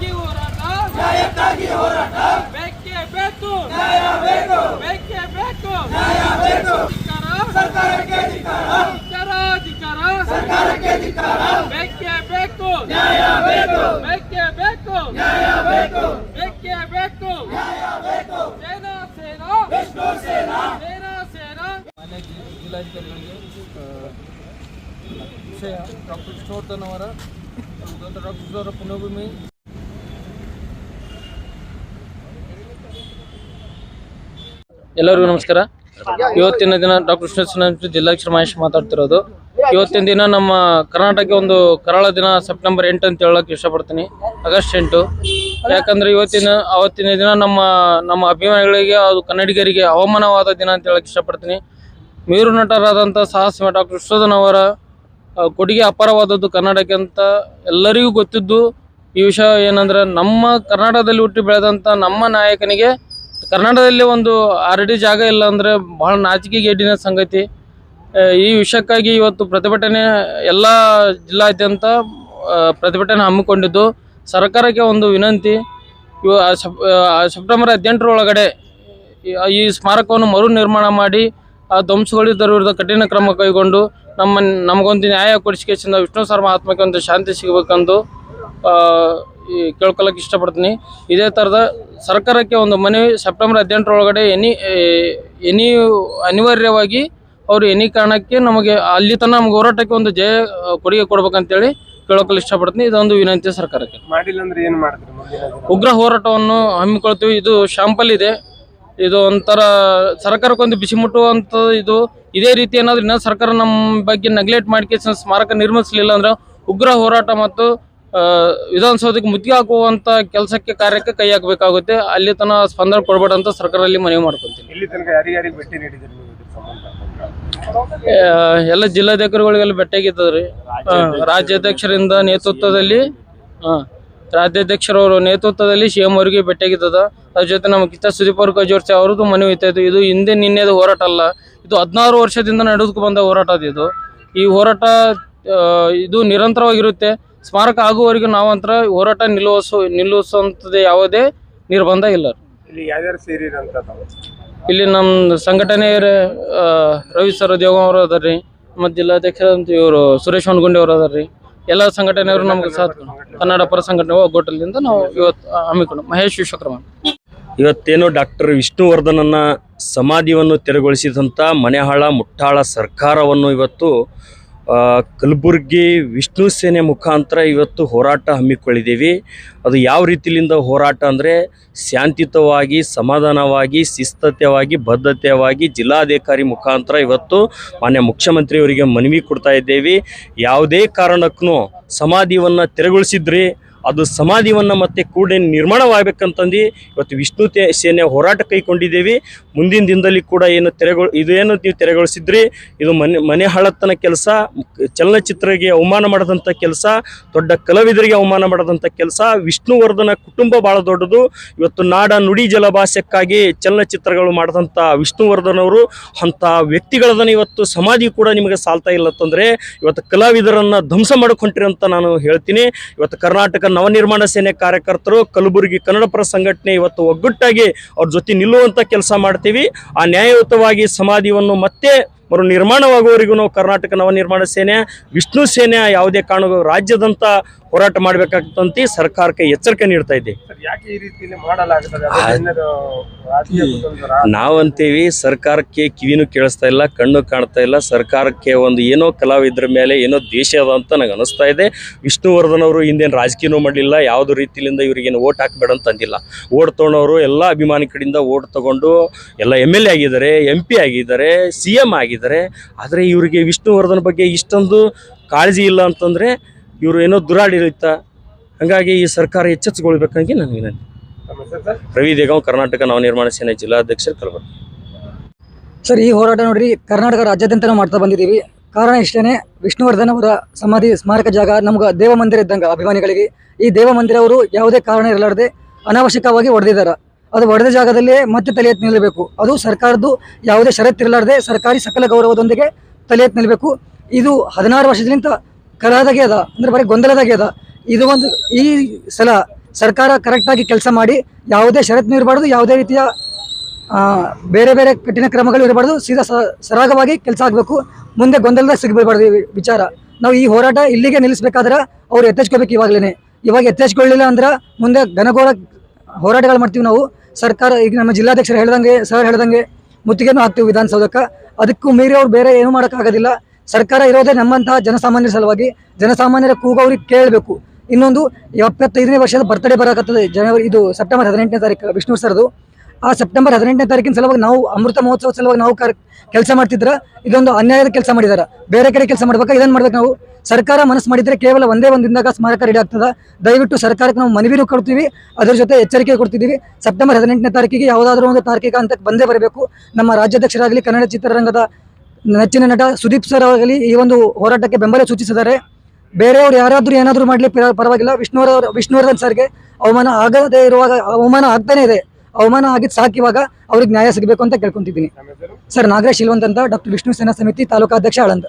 ನ್ಯಾಯಕ್ಕಾಗಿ ಹೋರಾಟ ನ್ಯಾಯಕ್ಕಾಗಿ ಹೋರಾಟ ಬೇಕೇ ಬೇಕು ನ್ಯಾಯ ಬೇಕು ಬೇಕೇ ಬೇಕು ನ್ಯಾಯ ಬೇಕು ಸರ್ಕಾರಕ್ಕೆ ಧಿಕ್ಕಾರ ಧಿಕ್ಕಾರ ಸರ್ಕಾರಕ್ಕೆ ಧಿಕ್ಕಾರ ಬೇಕೇ ಬೇಕು ನ್ಯಾಯ ಬೇಕು ಬೇಕೇ ಬೇಕು ನ್ಯಾಯ ಬೇಕು ಬೇಕೇ ಬೇಕು ನ್ಯಾಯ ಬೇಕು ಸೇನಾ ಸೇನಾ ವಿಷ್ಣು ಸೇನಾ ಸೇನಾ ಸೇನಾ ಮಾನ್ಯ ಜಿ- ಜಿಲ್ಲಾಧಿಕಾರಿಗಳಿಗೆ ಆ, ವಿಷಯ ಡಾಕ್ಟರ್ ವಿಷ್ಣುವರ್ಧನ್ ಅವರ ಡಾಕ್ಟರ್ ವಿಷ್ಣು ಅವರ ಎಲ್ಲರಿಗೂ ನಮಸ್ಕಾರ. ಇವತ್ತಿನ ದಿನ ಡಾಕ್ಟರ್ ವಿಷ್ಣುವರ್ಧನ್ ಜಿಲ್ಲಾಕ್ಷರ ಮಹೇಶ್ ಮಾತಾಡ್ತಿರೋದು. ಇವತ್ತಿನ ದಿನ ನಮ್ಮ ಕರ್ನಾಟಕ ಒಂದು ಕರಾಳ ದಿನ ಸೆಪ್ಟೆಂಬರ್ ಎಂಟು ಅಂತ ಹೇಳಕ್ ಇಷ್ಟಪಡ್ತೀನಿ. ಆಗಸ್ಟ್ ಎಂಟು. ಯಾಕಂದ್ರೆ ಇವತ್ತಿನ, ಅವತ್ತಿನ ದಿನ ನಮ್ಮ ನಮ್ಮ ಅಭಿಮಾನಿಗಳಿಗೆ, ಅದು ಕನ್ನಡಿಗರಿಗೆ ಅವಮಾನವಾದ ದಿನ ಅಂತ ಹೇಳಕ್ ಇಷ್ಟಪಡ್ತೀನಿ. ಮೇರು ನಟರಾದಂಥ ಸಾಹಸ ಡಾಕ್ಟರ್ ವಿಶ್ವಧನ್ ಅವರ ಕೊಡುಗೆ ಅಪಾರವಾದದ್ದು ಕನ್ನಡಕ್ಕೆ ಅಂತ ಎಲ್ಲರಿಗೂ ಗೊತ್ತಿದ್ದು ಈ ವಿಷಯ ಏನಂದ್ರೆ ನಮ್ಮ ಕರ್ನಾಟಕದಲ್ಲಿ ಹುಟ್ಟಿ ಬೆಳೆದಂಥ ನಮ್ಮ ನಾಯಕನಿಗೆ ಕರ್ನಾಟಕದಲ್ಲಿ ಒಂದು ಆರಡಿ ಜಾಗ ಇಲ್ಲ ಅಂದರೆ ಬಹಳ ನಾಚಿಕೆಗೇಡಿನ ಸಂಗತಿ. ಈ ವಿಷಯಕ್ಕಾಗಿ ಇವತ್ತು ಪ್ರತಿಭಟನೆ ಎಲ್ಲ ಜಿಲ್ಲಾದ್ಯಂತ ಪ್ರತಿಭಟನೆ ಹಮ್ಮಿಕೊಂಡಿದ್ದು. ಸರ್ಕಾರಕ್ಕೆ ಒಂದು ವಿನಂತಿ, ಇವ ಸೆಪ್ಟೆಂಬರ್ ಹದಿನೆಂಟರೊಳಗಡೆ ಈ- ಸ್ಮಾರಕವನ್ನು ಮರು ನಿರ್ಮಾಣ ಮಾಡಿ, ಆ ಧ್ವಂಸಗಳಿದ್ದರ ವಿರುದ್ಧ ಕಠಿಣ ಕ್ರಮ ಕೈಗೊಂಡು, ನಮ್ಮ, ನಮಗೊಂದು ನ್ಯಾಯ ಕೊಡಿಸಿಕೆಸಿಂದ ವಿಷ್ಣು ಸರ್ಮ ಆತ್ಮಕ್ಕೆ ಒಂದು ಶಾಂತಿ ಸಿಗಬೇಕೆಂದು ಕೇಳ್ಕೊಳಕ್ಕೆ ಇಷ್ಟಪಡ್ತೀನಿ. ಇದೇ ಥರದ ಸರ್ಕಾರಕ್ಕೆ ಒಂದು ಮನವಿ ಸೆಪ್ಟೆಂಬರ್ ಹದಿನೆಂಟರೊಳಗಡೆ ಎನಿ ಎನಿ ಅನಿವಾರ್ಯವಾಗಿ ಅವರು ಎನಿ ಕಾರಣಕ್ಕೆ ನಮಗೆ ಅಲ್ಲಿ ತನಕ ನಮ್ಗೆ ಹೋರಾಟಕ್ಕೆ ಒಂದು ಜಯ ಕೊಡುಗೆ ಕೊಡ್ಬೇಕಂತೇಳಿ ಕೇಳೋಕಲ್ಲಿ ಇಷ್ಟಪಡ್ತೀನಿ. ಇದೊಂದು ವಿನಂತಿ ಸರ್ಕಾರಕ್ಕೆ. ಮಾಡಿಲ್ಲ ಅಂದ್ರೆ ಏನು ಮಾಡ್ತೀರಿ ಉಗ್ರ ಹೋರಾಟವನ್ನು ಹಮ್ಮಿಕೊಳ್ತೀವಿ. ಇದು ಶಾಂಪಲ್ ಇದೆ ಇದು ಒಂಥರ ಸರ್ಕಾರಕ್ಕೊಂದು ಬಿಸಿ ಮುಟ್ಟುವಂತ ಇದು. ಇದೇ ರೀತಿ ಏನಾದ್ರೂ ಇನ್ನೂ ಸರ್ಕಾರ ನಮ್ಮ ಬಗ್ಗೆ ನೆಗ್ಲೆಕ್ಟ್ ಮಾಡಿ ಸ್ಮಾರಕ ನಿರ್ಮಿಸಲಿಲ್ಲ ಅಂದ್ರೆ ಉಗ್ರ ಹೋರಾಟ ಮತ್ತು ವಿಧಾನಸೌಧಕ್ಕೆ ಮುತ್ತಿಗೆ ಹಾಕುವಂತ ಕೆಲಸಕ್ಕೆ ಕಾರ್ಯಕ್ಕೆ ಕೈ ಹಾಕಬೇಕಾಗುತ್ತೆ. ಅಲ್ಲಿ ತನ ಸ್ಪಂದನೆ ಕೊಡಬೇಡ ಅಂತ ಸರ್ಕಾರದಲ್ಲಿ ಮನವಿ ಮಾಡ್ಕೊತೀನಿ ಇಲ್ಲಿ ತನಕ ಯಾರಿಗಾರಿಗೆ ಭೇಟಿ ನೀಡಿದ್ರಿ ನೀವು ಇದ್ರ ಸಂಬಂಧ? ಆ, ಎಲ್ಲ ಜಿಲ್ಲಾಧಿಕಾರಿಗಳಿಗೆಲ್ಲ ಭೇಟಿಯಾಗಿದ್ದದ್ರಿ. ಆ, ರಾಜ್ಯಾಧ್ಯಕ್ಷರಿಂದ ನೇತೃತ್ವದಲ್ಲಿ ಹಾ ರಾಜ್ಯಾಧ್ಯಕ್ಷರವರ ನೇತೃತ್ವದಲ್ಲಿ ಸಿ ಎಂ ಅವರಿಗೆ ಭೇಟಿಯಾಗಿದ್ದದ. ಅದ್ರ ಜೊತೆ ನಮ್ಮ ಕಿತ್ತ ಸುದೀಪ್ ಅವ್ರ ಕಜೋರ್ಸಿ ಅವ್ರದ್ದು ಮನವಿ ಇತ್ತು. ಇದು ಹಿಂದೆ ನಿನ್ನೆದು ಹೋರಾಟ ಅಲ್ಲ. ಇದು ಹದಿನಾರು ವರ್ಷದಿಂದ ನಡೆದುಕೊಂಡು ಬಂದ ಹೋರಾಟ ಅದು. ಇದು ಈ ಹೋರಾಟ ಆ, ಇದು ನಿರಂತರವಾಗಿರುತ್ತೆ. ಸ್ಮಾರಕ ಆಗುವವರೆಗೂ ನಾವಂತರ ಹೋರಾಟ ನಿಲ್ಲುವಸು ನಿಲ್ಲಿಸುವಂಥದ್ದು ಯಾವುದೇ ನಿರ್ಬಂಧ ಇಲ್ಲ. ಇಲ್ಲಿ ಯಾರ್ಯಾರು ಸೇರಿರಂತ ತಾವು? ಇಲ್ಲಿ ನಮ್ಮ ಸಂಘಟನೆ ರವಿ ಸರ್ ದೇವ ಅವರು ಅದಾರ್ರಿ ಮತ್ತು ಜಿಲ್ಲಾಧ್ಯಕ್ಷ ಇವರು ಸುರೇಶ್ ಹೊನ್ಗುಂಡಿ ಅವರು ಅದಾರ್ರಿ ಎಲ್ಲ ಸಂಘಟನೆಯವರು ನಮ್ಗೆ ಸಾಥ್ ಕನ್ನಡ ಪರ ಸಂಘಟನೆ ಒಗ್ಗಟ್ಟಲಿಂದ ನಾವು ಇವತ್ತು ಹಮ್ಮಿಕೊಂಡು ಮಹೇಶ್ ವಿಶ್ವಕರ್ಮ. ಇವತ್ತೇನು ಡಾಕ್ಟರ್ ವಿಷ್ಣುವರ್ಧನನ್ನ ಸಮಾಧಿಯನ್ನು ತೆರವುಗೊಳಿಸಿದಂಥ ಮನೆಹಾಳ ಮುಟ್ಟಾಳ ಸರ್ಕಾರವನ್ನು ಇವತ್ತು ಕಲಬುರ್ಗಿ ವಿಷ್ಣು ಸೇನೆ ಮುಖಾಂತರ ಇವತ್ತು ಹೋರಾಟ ಹಮ್ಮಿಕೊಳ್ಳಿದ್ದೀವಿ. ಅದು ಯಾವ ರೀತಿಯಿಂದ ಹೋರಾಟ ಅಂದರೆ ಶಾಂತಿಯುತವಾಗಿ, ಸಮಾಧಾನವಾಗಿ ಶಿಸ್ತತೆಯವಾಗಿ ಬದ್ಧತೆಯವಾಗಿ ಜಿಲ್ಲಾಧಿಕಾರಿ ಮುಖಾಂತರ ಇವತ್ತು ಮಾನ್ಯ ಮುಖ್ಯಮಂತ್ರಿಯವರಿಗೆ ಮನವಿ ಕೊಡ್ತಾ ಇದ್ದೇವೆ. ಯಾವುದೇ ಕಾರಣಕ್ಕೂ ಸಮಾಧಿಯನ್ನು ತೆರವುಗೊಳಿಸಿದ್ರಿ. ಅದು ಸಮಾಧಿಯನ್ನು ಮತ್ತೆ ಕೂಡಲೇ ನಿರ್ಮಾಣವಾಗಬೇಕಂತಂದು ಇವತ್ತು ವಿಷ್ಣು ಸೇನೆ ಹೋರಾಟ ಕೈಗೊಂಡಿದ್ದೇವೆ. ಮುಂದಿನ ದಿನದಲ್ಲಿ ಕೂಡ ಏನು ತೆರೆಗೊಳ್ ಇದೇನು ನೀವು ತೆರೆಗೊಳಿಸಿದ್ರಿ, ಇದು ಮನೆ ಮನೆ ಹಳತನ ಕೆಲಸ ಚಲನಚಿತ್ರಗೆ ಅವಮಾನ ಮಾಡಿದಂಥ ಕೆಲಸ, ದೊಡ್ಡ ಕಲಾವಿದರಿಗೆ ಅವಮಾನ ಮಾಡಿದಂಥ ಕೆಲಸ ವಿಷ್ಣುವರ್ಧನ ಕುಟುಂಬ ಭಾಳ ದೊಡ್ಡದು. ಇವತ್ತು ನಾಡ ನುಡಿ ಜಲಭಾಷಕ್ಕಾಗಿ ಚಲನಚಿತ್ರಗಳು ಮಾಡಿದಂಥ ವಿಷ್ಣುವರ್ಧನ್ ಅವರು ಅಂಥ ವ್ಯಕ್ತಿಗಳದನ್ನು ಇವತ್ತು ಸಮಾಧಿ ಕೂಡ ನಿಮಗೆ ಸಾಲ್ತಾ ಇಲ್ಲ ಅಂತಂದರೆ, ಇವತ್ತು ಕಲಾವಿದರನ್ನು ಧ್ವಂಸ ಮಾಡಕ್ಕೆ ಅಂತ ನಾನು ಹೇಳ್ತೀನಿ. ಇವತ್ತು ಕರ್ನಾಟಕ ನವನಿರ್ಮಾಣ ಸೇನೆ ಕಾರ್ಯಕರ್ತರು ಕಲಬುರಗಿ ಕನ್ನಡಪರ ಸಂಘಟನೆ ಇವತ್ತು ಒಗ್ಗಟ್ಟಾಗಿ ಅವ್ರ ಜೊತೆ ನಿಲ್ಲುವಂಥ ಕೆಲಸ ಮಾಡ್ತೀವಿ. ಆ ನ್ಯಾಯಯುತವಾಗಿ ಸಮಾಧಿಯನ್ನು ಮತ್ತೆ ಮರು ನಿರ್ಮಾಣವಾಗುವವರೆಗೂ ನಾವು ಕರ್ನಾಟಕ ನವನಿರ್ಮಾಣ ಸೇನೆ ವಿಷ್ಣು ಸೇನೆ ಯಾವುದೇ ಕಾರಣ ರಾಜ್ಯದಂತ ಹೋರಾಟ ಮಾಡಬೇಕಾಗ್ತಂತ ಸರ್ಕಾರಕ್ಕೆ ಎಚ್ಚರಿಕೆ ನೀಡ್ತಾ ಇದೆ. ನಾವಂತೀವಿ ಸರ್ಕಾರಕ್ಕೆ ಕಿವಿನೂ ಕೇಳಿಸ್ತಾ ಇಲ್ಲ ಕಣ್ಣು ಕಾಣ್ತಾ ಇಲ್ಲ. ಸರ್ಕಾರಕ್ಕೆ ಒಂದು ಏನೋ ಕಲಾವಿದರ ಮೇಲೆ ಏನೋ ದ್ವೇಷ ಅದ ಅಂತ ನನಗೆ ಅನಿಸ್ತಾ ಇದೆ. ವಿಷ್ಣುವರ್ಧನ್ ಅವರು ಹಿಂದೇನು ರಾಜಕೀಯನೂ ಮಾಡಲಿಲ್ಲ ಯಾವುದೇ ರೀತಿಯಿಂದ ಇವರಿಗೇನು ಓಟ್ ಹಾಕಬೇಡ ಅಂತ ಅಂದಿಲ್ಲ. ಓಟ್ ತೊಗೊಂಡವರು ಎಲ್ಲ ಅಭಿಮಾನಿ ಕಡೆಯಿಂದ ಓಟ್ ತಗೊಂಡು ಎಲ್ಲ ಎಂ ಎಲ್ ಎ ಆಗಿದ್ದಾರೆ ಎಂ ಪಿ ಆಗಿದ್ದಾರೆ ಸಿ ಆಗಿದ್ದಾರೆ. ಆದರೆ ಇವರಿಗೆ ವಿಷ್ಣುವರ್ಧನ್ ಬಗ್ಗೆ ಇಷ್ಟೊಂದು ಕಾಳಜಿ ಇಲ್ಲ ಅಂತಂದರೆ ಇವರು ಏನೋ ದುರಾಡಳಿತ ಹಾಗಾಗಿ ಈ ಸರ್ಕಾರ ಎಚ್ಚೆತ್ತುಕೊಳ್ಬೇಕಾಗಿ ಸರ್ ರವಿ ದೇಗಾಂವ್, ಕರ್ನಾಟಕ ನವನಿರ್ಮಾಣ ಸೇನೆ ಜಿಲ್ಲಾಧ್ಯಕ್ಷ ಕಲಬುರಗಿ. ಸರ್, ಈ ಹೋರಾಟ ನೋಡ್ರಿ, ಕರ್ನಾಟಕ ರಾಜ್ಯಾದ್ಯಂತ ಮಾಡ್ತಾ ಬಂದಿದ್ದೀವಿ. ಕಾರಣ ಇಷ್ಟೇ ವಿಷ್ಣುವರ್ಧನ್ ಅವರ ಸಮಾಧಿ ಸ್ಮಾರಕ ಜಾಗ ನಮ್ಗೆ ದೇವ ಮಂದಿರ ಇದ್ದಂಗೆ ಅಭಿಮಾನಿಗಳಿಗೆ. ಈ ದೇವ ಮಂದಿರ ಅವರು ಯಾವುದೇ ಕಾರಣ ಇರಲಾರದೆ ಅನಾವಶ್ಯಕವಾಗಿ ಹೊಡೆದಿದ್ದಾರೆ ಅದು ಒಡೆದ ಜಾಗದಲ್ಲೇ ಮತ್ತೆ ತಲೆ ಎತ್ತಿ ನಿಲ್ಲಬೇಕು. ಅದು ಸರ್ಕಾರದ್ದು ಯಾವುದೇ ಷರತ್ತಿರಲಾರದೆ ಸರ್ಕಾರಿ ಸಕಲ ಗೌರವದೊಂದಿಗೆ ತಲೆ ಎತ್ತಿ ನಿಲ್ಲಬೇಕು ಇದು ಹದಿನಾರು ವರ್ಷದಿಂದ ಕಲಾದಾಗೆ ಅದ, ಅಂದ್ರೆ ಬರೀ ಗೊಂದಲದಾಗೆ ಅದ. ಇದು ಒಂದು ಈ ಸಲ ಸರ್ಕಾರ ಕರೆಕ್ಟಾಗಿ ಕೆಲಸ ಮಾಡಿ ಯಾವುದೇ ಷರತ್ತು ಇರಬಾರ್ದು, ಯಾವುದೇ ರೀತಿಯ ಬೇರೆ ಬೇರೆ ಕಠಿಣ ಕ್ರಮಗಳು ಇರಬಾರ್ದು, ಸೀದಾ ಸರಾಗವಾಗಿ ಕೆಲಸ ಆಗಬೇಕು. ಮುಂದೆ ಗೊಂದಲದ ಸಿಗಬಿಡಬಾರ್ದು ಈ ವಿಚಾರ. ನಾವು ಈ ಹೋರಾಟ ಇಲ್ಲಿಗೆ ನಿಲ್ಲಿಸ್ಬೇಕಾದ್ರೆ ಅವ್ರು ಎತ್ತೆಚ್ಕೋಬೇಕು ಇವಾಗಲೇ ಇವಾಗ ಎತ್ತೆಚ್ಕೊಳ್ಳಿಲ್ಲ ಅಂದ್ರೆ ಮುಂದೆ ಘನಘೋರ ಹೋರಾಟಗಳು ಮಾಡ್ತೀವಿ ನಾವು. ಸರ್ಕಾರ ಈಗ ನಮ್ಮ ಜಿಲ್ಲಾಧ್ಯಕ್ಷರು ಹೇಳ್ದಂಗೆ, ಸರ್ ಹೇಳ್ದಂಗೆ ಮುತ್ತಿಗೆನೂ ಹಾಕ್ತೀವಿ ವಿಧಾನಸೌಧಕ್ಕೆ. ಅದಕ್ಕೂ ಮೀರಿ ಅವ್ರು ಬೇರೆ ಏನೂ ಮಾಡೋಕ್ಕಾಗೋದಿಲ್ಲ. ಸರ್ಕಾರ ಇರೋದೇ ನಮ್ಮಂತಹ ಜನಸಾಮಾನ್ಯರ ಸಲುವಾಗಿ ಜನಸಾಮಾನ್ಯರ ಕೂಗು ಅವ್ರಿಗೆ ಕೇಳಬೇಕು. ಇನ್ನೊಂದು, ಎಪ್ಪತ್ತೈದನೇ ವರ್ಷದ ಬರ್ತಡೇ ಬರಕತ್ತದೆ ಜನವರಿ, ಇದು ಸೆಪ್ಟೆಂಬರ್ ಹದಿನೆಂಟನೇ ತಾರೀಕು, ವಿಷ್ಣು ಸರ್ದು. ಆ ಸೆಪ್ಟೆಂಬರ್ ಹದಿನೆಂಟನೇ ತಾರೀಕಿನ ಸಲುವಾಗಿ ನಾವು ಅಮೃತ ಮಹೋತ್ಸವ ಸಲುವಾಗಿ ನಾವು ಕೆಲಸ ಮಾಡ್ತಿದ್ರೆ, ಇದೊಂದು ಅನ್ಯಾಯದ ಕೆಲಸ ಮಾಡಿದ್ದಾರೆ ಬೇರೆ ಕಡೆ ಕೆಲಸ ಮಾಡ್ಬೇಕಾ ಇದನ್ನು ಮಾಡ್ಬೇಕು ನಾವು. ಸರ್ಕಾರ ಮನಸ್ಸು ಮಾಡಿದ್ರೆ ಕೇವಲ ಒಂದೇ ಒಂದು ದಿನದಾಗ ಸ್ಮಾರಕ ರೆಡಿ ಆಗ್ತದ. ದಯವಿಟ್ಟು ಸರ್ಕಾರಕ್ಕೆ ನಾವು ಮನವಿನೂ ಕೊಡ್ತೀವಿ. ಅದರ ಜೊತೆ ಎಚ್ಚರಿಕೆ ಕೊಡ್ತಿದ್ದೀವಿ. ಸೆಪ್ಟೆಂಬರ್ ಹದಿನೆಂಟನೇ ತಾರೀಕಿಗೆ ಯಾವುದಾದ್ರೂ ಒಂದು ತಾರ್ಕಿಕ ಹಂತಕ್ಕೆ ಬಂದೇ ಬರಬೇಕು. ನಮ್ಮ ರಾಜ್ಯಾಧ್ಯಕ್ಷರಾಗಲಿ ಕನ್ನಡ ಚಿತ್ರರಂಗದ ನೆಚ್ಚಿನ ನಟ ಸುದೀಪ್ ಸರ್ ಆಗಲಿ ಈ ಒಂದು ಹೋರಾಟಕ್ಕೆ ಬೆಂಬಲ ಸೂಚಿಸಿದ್ದಾರೆ. ಬೇರೆಯವರು ಯಾರಾದರೂ ಏನಾದರೂ ಮಾಡಲಿ ಪರವಾಗಿಲ್ಲ. ವಿಷ್ಣುವರ ವಿಷ್ಣುವರ್ಧನ್ ಸರ್ಗೆ ಅವಮಾನ ಆಗದೇ ಇರುವಾಗ ಅವಮಾನ ಆಗ್ತಾನೆ ಇದೆ. ಅವಮಾನ ಆಗಿದ್ದು ಸಾಕಿವಾಗ ಅವ್ರಿಗೆ ನ್ಯಾಯ ಸಿಗಬೇಕು ಅಂತ ಕೇಳ್ಕೊತಿದ್ದೀನಿ. ಸರ್ ನಾಗರಾಜ್ ಶಿಲ್ವಂತ ಅಂತ ಡಾಕ್ಟರ್ ವಿಷ್ಣು ಸೇನಾ ಸಮಿತಿ ತಾಲೂಕಾಧ್ಯಕ್ಷ ಆಳಂದ್.